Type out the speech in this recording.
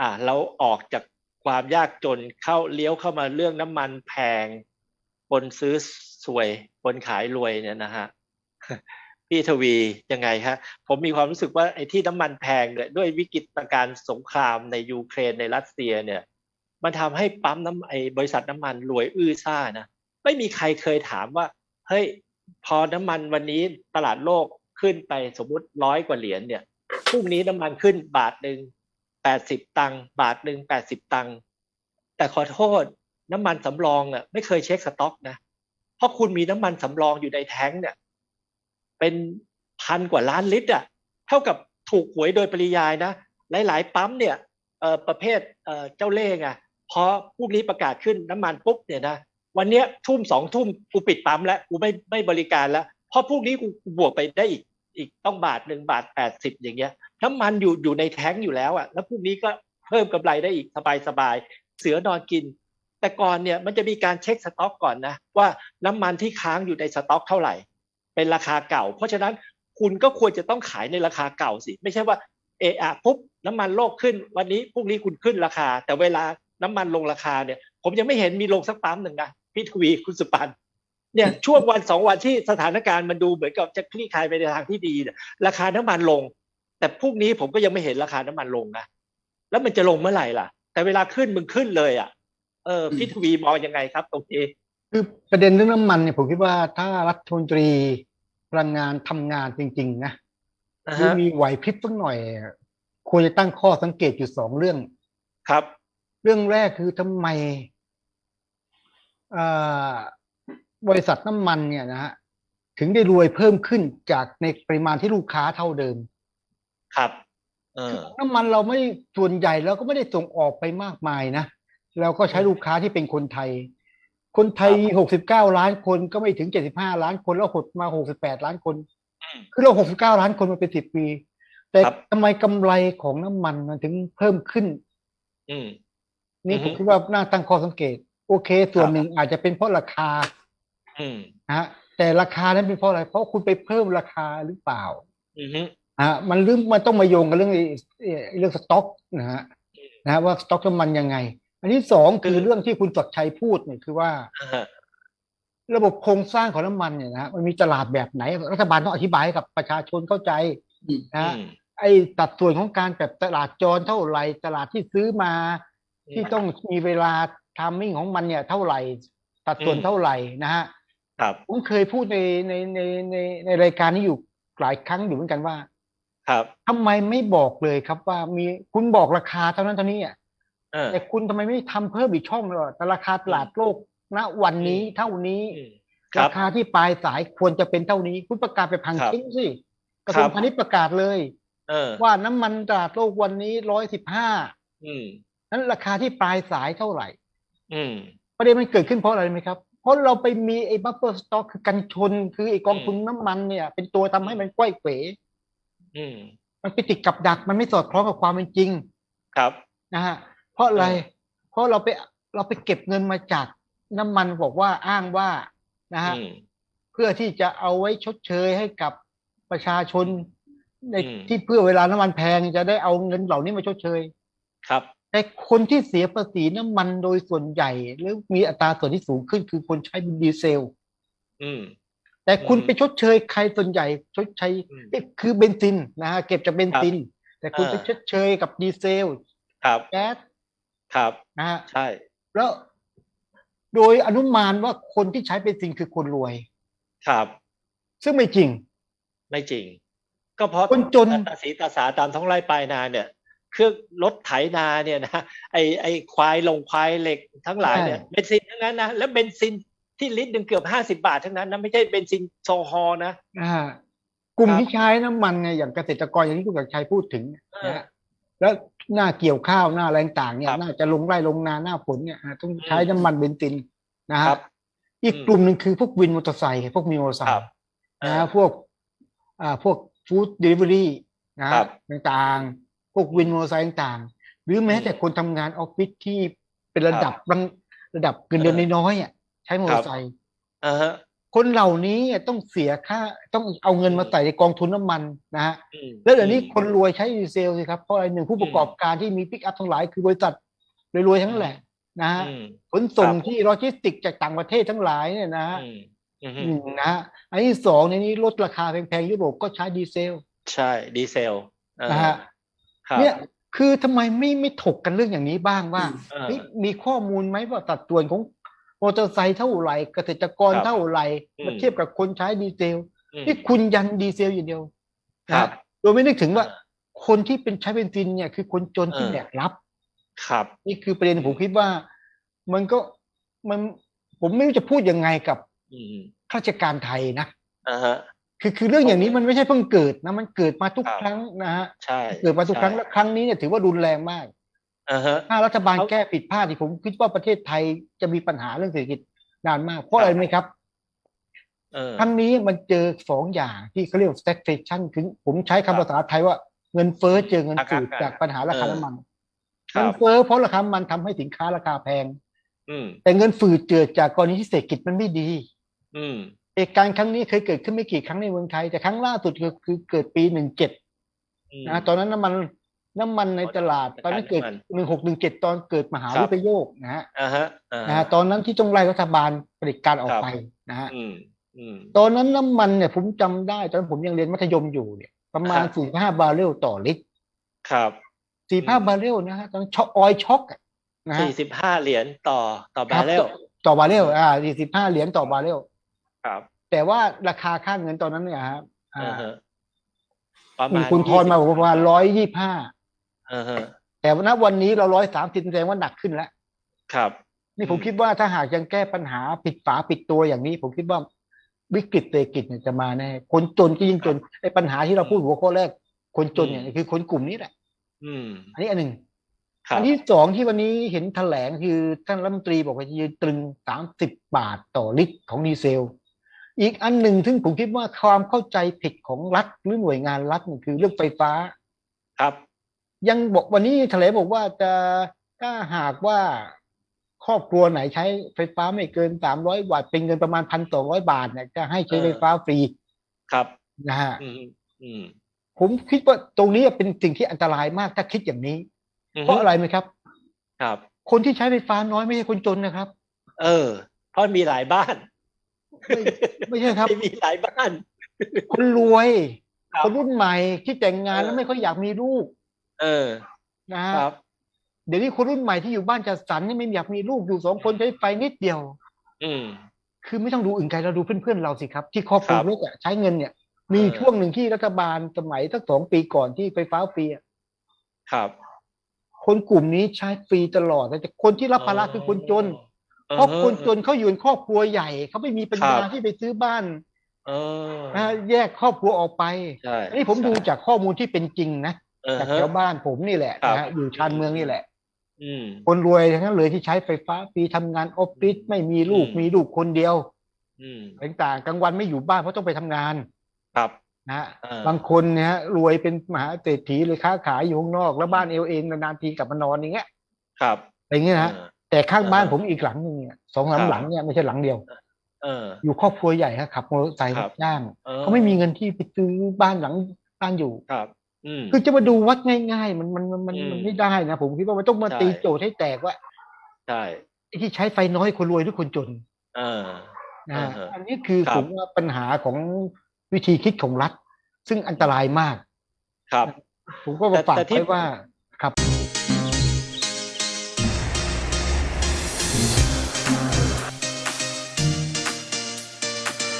อ่าเราออกจากความยากจนเข้าเลี้ยวเข้ามาเรื่องน้ำมันแพงคนซื้อสวยคนขายรวยเนี่ยนะฮะพี่ทวียังไงฮะผมมีความรู้สึกว่าไอ้ที่น้ำมันแพงเนี่ยด้วยวิกฤตการสงครามในยูเครนในรัสเซียเนี่ย มันทำให้ปั๊มน้ำไอ้บริษัทน้ำมันรวยอื้อซ่านะไม่มีใครเคยถามว่าเฮ้ยพอน้ำมันวันนี้ตลาดโลกขึ้นไปสมมติร้อยกว่าเหรียญเนี่ยพรุ่งนี้น้ำมันขึ้นบาทหนึ่ง แปดสิบตังค์บาทหนึ่งแปดสิบตังค์แต่ขอโทษน้ำมันสำรองอะไม่เคยเช็คสต็อกนะเพราะคุณมีน้ำมันสำรองอยู่ในแท้งเนี่ยเป็นพันกว่าล้านลิตรอะเท่ากับถูกหวยโดยปริยายนะ หลาย ๆ ปั๊มเนี่ยเอ่อประเภทเอ่อเจ้าเล่ห์ไงพอพรุ่งนี้ประกาศขึ้นน้ำมันปุ๊บเนี่ยนะวันเนี้ยทุ่มสองทุ่มกูปิดปั๊มแล้วกูไม่ไม่บริการแล้วเพราะพรุ่งนี้กูบวกไปได้อีกอีกต้องบาทหนึ่งบาทแปดสิบอย่างเงี้ย น้ำมันอยู่อยู่ในแท้งอยู่แล้วอะแล้วพรุ่งนี้ก็เพิ่มกำไรได้อีกสบายสบายเสือนอนกิน แต่ก่อนเนี่ยมันจะมีการเช็คสต็อกก่อนนะว่าน้ำมันที่ค้างอยู่ในสต็อกเท่าไหร่ เป็นราคาเก่า เพราะฉะนั้นคุณก็ควรจะต้องขายในราคาเก่าสิ ไม่ใช่ว่าเออะปุ๊บน้ำมันโลกขึ้นวันนี้พรุ่งนี้คุณขึ้นราคา แต่เวลาน้ำมันลงราคาเนี่ย ผมยังไม่เห็นมีลงสักปั๊มหนึ่งนะพี่ทวีคุณสุปันเนี่ยช่วงวันสองวันที่สถานการณ์มันดูเหมือนกับจะคลี่คลายไปในทางที่ดีเนี่ยราคาน้ำมันลง แต่พรุ่งนี้ผมก็ยังไม่เห็นราคาน้ำมันลงนะแล้วมันจะลงเมื่อไหร่ล่ะ แต่เวลาขึ้นมึงขึ้นเลยอะเออพี่ทวีมองยังไงครับตรงนี้คือประเด็นเรื่องน้ำมันเนี่ยผมคิดว่าถ้ารัฐมนตรีพลังงานทำงานจริง ๆ นะนะหรือฮะมีไหวพริบสักหน่อย ควรจะตั้งข้อสังเกตอยู่สองเรื่องครับ เรื่องแรกคือทำไมอ่าบริษัทน้ำมันเนี่ยนะฮะถึงได้รวยเพิ่มขึ้นจากในปริมาณที่ลูกค้าเท่าเดิม ครับเออน้ำมันเราไม่ส่วนใหญ่เราก็ไม่ได้ส่งออกไปมากมายนะเราก็ใช้ลูกค้าที่เป็นคนไทย คนไทยหกสิบเก้าล้านคนก็ไม่ถึงเจ็ดสิบห้าล้านคนแล้วหดมาหกสิบแปดล้านคนอืมคือเราหกสิบเก้าล้านคนมาเป็นสิบปี แต่ครับทำไมกำไรของน้ำมันมันถึงเพิ่มขึ้นอืมนี่อือผฮึมคิดว่าน่าตั้งข้อสังเกต โอเค ส่วนครับหนึ่งอาจจะเป็นเพราะราคาอืมนะฮะแต่ราคานั้นเป็นเพราะอะไร เพราะคุณไปเพิ่มราคาหรือเปล่า อืมฮึฮะมันเรื่องมันต้องมาโยงกับเรื่องไอ้ไอ้เรื่องสต็อกนะฮะนะฮะว่าสต็อกน้ำมันยังไง อันที่สองคือเรื่องที่คุณสดชัยพูดเนี่ยคือว่าอ่าฮะระบบโครงสร้างของน้ำมันเนี่ยนะฮะมันมีตลาดแบบไหน รัฐบาลต้องอธิบายให้กับประชาชนเข้าใจนะฮะอืมไอ้สัดส่วนของการแบบตลาดจรเท่าไหร่ตลาดที่ซื้อมา ที่ต้องมีเวลาทามมิ่งของมันเนี่ย เท่าไหร่สัดส่วนอืมเท่าไหร่นะฮะครับผมเคยพูดในในในในในรายการนี้อยู่หลายครั้งอยู่เหมือนกันว่า ครับทำไมไม่บอกเลยครับว่ามีคุณบอกราคาเท่านั้นเท่านี้อะเออแต่คุณทำไมไม่ทำเพิ่มอีกช่องเลยแต่ราคาตลาดโลกณวันนี้อืมเท่านี้อืมครัราบคาที่ปลายสายควรจะเป็นเท่านี้คุณประกาศไปพังครับทิ้งสิกระครัทรวงบพาณิชย์ประกาศเลยเออว่าน้ำมันตลาดโลกวันนี้ร้อยสิบห้าอืมนั้นราคาที่ปลายสายเท่าไหร่ อืมประเด็นมันเกิดขึ้นเพราะอะไรไหมครับ เพราะเราไปมีไอ้บัฟเฟอร์สต็อกคือกันชน คือไอ้กองทุนน้ำมันเนี่ย เป็นตัวทำให้มันก้อยเขวอื มมันไปติดกับดักมันไม่สอดคล้องกับความเป็นจริง ครับนะฮะเพราะอะไรเออเพราะเราไปเราไปเก็บเงินมาจากน้ำมันบอกว่าอ้างว่านะฮะอืมเพื่อที่จะเอาไว้ชดเชยให้กับประชาชน ในอืมที่เพื่อเวลาน้ำมันแพงจะได้เอาเงินเหล่านี้มาชดเชย ครับแต่คนที่เสียภาษีน้ำมันโดยส่วนใหญ่ หรือมีอัตราส่วนที่สูงขึ้นคือคนใช้ดีเซล อืม แต่คุณอืมไปชดเชยใครส่วนใหญ่ชดใช้อืมเอ๊ะคือเบนซินนะฮะเก็บจากเบนซิน แต่คุณอ่าไปชดเชยกับดีเซลครับแก๊สครับนะฮะใช่ แล้วโดยอนุมานว่าคนที่ใช้เบนซินคือคนรวย ครับ ซึ่งไม่จริง ไม่จริง ก็เพราะคนจนตาสีตาสาตามท้องไร่ปลายนาเนี่ยเครื่องรถไถนาเนี่ยนะไอไอควายลงควายเหล็กทั้งหลายเนี่ยเบนซินทั้งนั้นนะแล้วเบนซิน ที่ลิตรหนึ่งเกือบห้าสิบาททั้งนั้นนะไม่ใช่เบนซินโซฮอล์นะอ่ากลุ่มครับที่ใช้น้ำมันเนี่ยอย่างเกษตรกรอย่างที่คุณศักดิ์ชัยพูดถึงเออนะฮะแล้วหน้าเกี่ยวข้าวหน้าแรงต่างเนี่คยรับน่าจะลงไร่ลงนาหน้าฝนเนี่ยอะต้องใช้อืมน้ำมันเบนซินนะคฮะรับ อีกอืมกลุ่มหนึ่งคือพวกวินมอเตอร์ไซค์พวกมีมอเตอร์ไซครับค์เอนะอฮะพวกอ่าพวกฟู้ดเดลิเวอรี่นะฮะครับต่างๆ พวกวินมอเตอร์ไซค์ต่างๆ หรือแม้อืมแต่คนทำงานออฟฟิศที่เป็นระดับครับระดับเงินเดือนเออน้อยๆอะ ใช้มอเตอร์ไซค์อ่าฮะคนเหล่านี้ต้องเสียค่าต้องเอาเงินมาใส่ในกองทุนน้ำมันนะฮะอืมแล้วเดี๋ยวนี้คนรวยใช้ดีเซลสิครับเพราะอะไรหนึ่งผู้ประกอบการที่มีปิกอัพทั้งหลายคือบริษัทรวยๆทั้งนั้นแหละนะฮะอืมขนส่งครับที่โลจิสติกส์จากต่างประเทศทั้งหลายเนี่ยนะฮะอืมอืมหนึ่งนะฮะอันที่สองในนี้ลดราคาแพงๆยุโรปก็ใช้ดีเซล ใช่ดีเซลเออนะฮะครับเนี่ยคือทำไมไม่ไม่ถกกันเรื่องอย่างนี้บ้างว่าเออเฮ้ยมีข้อมูลไหมว่าสัดส่วนของ มอเตอร์ไซค์เท่าไหร่เกษตรกรครับเท่าไหร่อืมมาเทียบกับคนใช้ดีเซลอืมนี่คุณยันดีเซลอย่างเดียวครันะบโดยไม่นึกถึงว่าคนที่เป็นใช้เบนซินเนี่ยคือคนจนที่เออแบกรับ ครับ นี่คือประเด็นผมคิดว่ามันก็มันผมไม่รู้จะพูดยังไงกับอืมข้าราชการไทยนะอ่าฮะคือคือเรื่องอย่างนี้มันไม่ใช่เพิ่งเกิดนะ มันเกิดมาทุกครับครั้งนะฮะใช่เกิดมาทุกครั้งใช่และครั้งนี้เนี่ยถือว่ารุนแรงมากอ่าฮะ ถ้ารัฐบาลเขาแก้ผิดพลาดที่ผมคิดว่าประเทศไทยจะมีปัญหาเรื่องเศรษฐกิจนานมาก เพราะครับอะไรไหมครับเออครั้งนี้มันเจอสองอย่างที่เขาเรียก stagflation คือผมใช้ครัคำบภาษาไทยว่าเงินเฟ้อเจอเงินฝืดอาการจากปัญหาราคาเออน้ำมันครัเงิบนเฟ้อเพราะราคาน้ำมันทำให้สินค้าราคาแพงอืมแต่เงินฝืดเกิดจากกรณีที่เศรษฐกิจมันไม่ดีอืมเหตุการณ์ครั้งนี้เคยเกิดขึ้นไม่กี่ครั้งในเมืองไทย แต่ครั้งล่าสุดคือคือเกิดปีหนึ่งเจ็ดอืมนะตอนนั้นน้ำมัน น้ำมันในตลาดตอนนั้นเกิดน้ำมันหนึ่งหกหนึ่งเจ็ดตอนเกิดมหาครับวิปโยคนะฮะอ่าฮะอ่านะฮะฮะตอนนั้นที่ต้องไล่รัฐบาลเผด็จการออกครับไปนะฮะอืมอืมตอนนั้นน้ำมันเนี่ยผมจำได้ตอนนนผมยังเรียนมัธยมอยู่เนี่ย ประมาณครับสี่ห้าบาร์เรลต่อลิตร ครับสี่ห้าบาร์เรลนะฮะตอนนนช็อกออยช็อกอะนะฮะสี่สิบห้าเหรียญต่อต่อบาร์เรลครับต่อบาร์เรลอ่าสี่สิบห้าเหรียญต่อบาร์เรลครับ แต่ว่าราคาค่าเงินตอนนั้นเนี่ยครับอ่าอ่าฮะประคุณมาณคุณทอนมาบอกว่าประมาณร้อยยี่ห้า อ่าฮะแต่ณวันนี้เราร้อยสามสิบแสดงว่าหนักขึ้นแล้ว ครับ นี่ผมอืมคิดว่าถ้าหากยังแก้ปัญหาปิดฝาปิดตัวอย่างนี้ ผมคิดว่าวิกฤตเศรษฐกิจเนี่ยจะมาแน่คนจนก็ยิ่งจนไอ้ปัญหาที่เราพูดหัวข้อแรก คนจนเนี่ยคือคนกลุ่มนี้แหละ อืม อันนี้อันหนึ่งครับอันที่สองที่วันนี้เห็นแถลงคือท่านรัฐมนตรีบอกว่าจะยืนตรึงสามสิบบาทต่อลิตรของดีเซล อีกอันหนึ่งซึ่งผมคิดว่าความเข้าใจผิดของรัฐหรือหน่วยงานรัฐเนี่ยคือเรื่องไฟฟ้า ครับ ยังบอกวันนี้แถลงบอกว่าจะถ้าหากว่าครอบครัวไหนใช้ไฟฟ้าไม่เกินสามร้อยวัตต์เป็นเงินประมาณพันสองร้อยบาทเนี่ยจะให้ใช้เออไฟฟ้าฟรี ครับนะฮะอืมอืมผมคิดว่าตรงนี้เป็นสิ่งที่อันตรายมากถ้าคิดอย่างนี้อืมเพราะอะไรไหมครับ ครับ คนที่ใช้ไฟฟ้าน้อยไม่ใช่คนจนนะครับ เออ เพราะมีหลายบ้าน ไม่ไม่ใช่ครับไม่มีหลายบ้าน คนรวยครับคนรุ่นใหม่ที่แต่งงานเออแล้วไม่ค่อยอยากมีลูก เออ นะฮะครับ เดี๋ยวนี้คนรุ่นใหม่ที่อยู่บ้านจัดสรรนี่ไม่อยากมีลูกอยู่สองคนใช้ไฟนิดเดียว อืม คือไม่ต้องดูอื่นไกลเราดูเพื่อนๆเราสิครับ ที่ครอบครัวครับเล็กอะใช้เงินเนี่ย มีเออ ช่วงหนึ่งที่รัฐบาลสมัยสักสองปีก่อนที่ไฟฟ้าฟรีอะครับคนกลุ่มนี้ใช้ฟรีตลอดแต่คนที่รับภาระคือคนจนเพราะคนจนเขาอยู่ในครอบครัวใหญ่เขาไม่มีปัญญาครับ ที่ไปซื้อบ้านเออนะแยกครอบครัวออกไป ใช่อันนี้ผมดูจากข้อมูลที่เป็นจริงนะเออ จากฮะแถวบ้านผมนี่แหละครับนะฮะอยู่ชานเมืองนี่แหละอืมคนรวยทั้งนั้นเลยที่ใช้ไฟฟ้าฟรีทำงานออฟฟิศไม่มีลูกอืมมีลูกคนเดียวอืมต่างๆกลางวันไม่อยู่บ้านเพราะต้องไปทำงาน ครับนะฮะเออบางคนเนี่ยฮะรวยเป็นมหาเศรษฐีเลยค้าขายอยู่ข้างนอก แล้วบ้านเอวเองนานๆทีกลับมานอนอย่างเงี้ย ครับอะไรเงี้ยนะฮะเออแต่ข้างบ้านเออผมอีกหลังหนึงเนี่ยสองหลัคงรับหลังเนี่ยไม่ใช่หลังเดียวเอออยู่ครอบครัวใหญ่ฮะขับมอเตอร์ไซค์ครัรับบจ้างออเขาไม่มีเงินที่ไปซื้อบ้านหลังบ้านอยู่ครับอืม คือจะมาดูวัดง่ายๆ มันมันมันมันอืมมันไม่ได้นะผมคิดว่ามันต้องมาใช่ตีโจทย์ให้แตกว่าใช่ไอ้ที่ใช้ไฟน้อยคนรวยหรือคนจนเออนะฮะเอออันนี้คือครับผมว่าปัญหาของวิธีคิดของรัฐ ซึ่งอันตรายมาก ครับ ผมก็มาฝากแต่แต่ที่ไว้ว่าครับ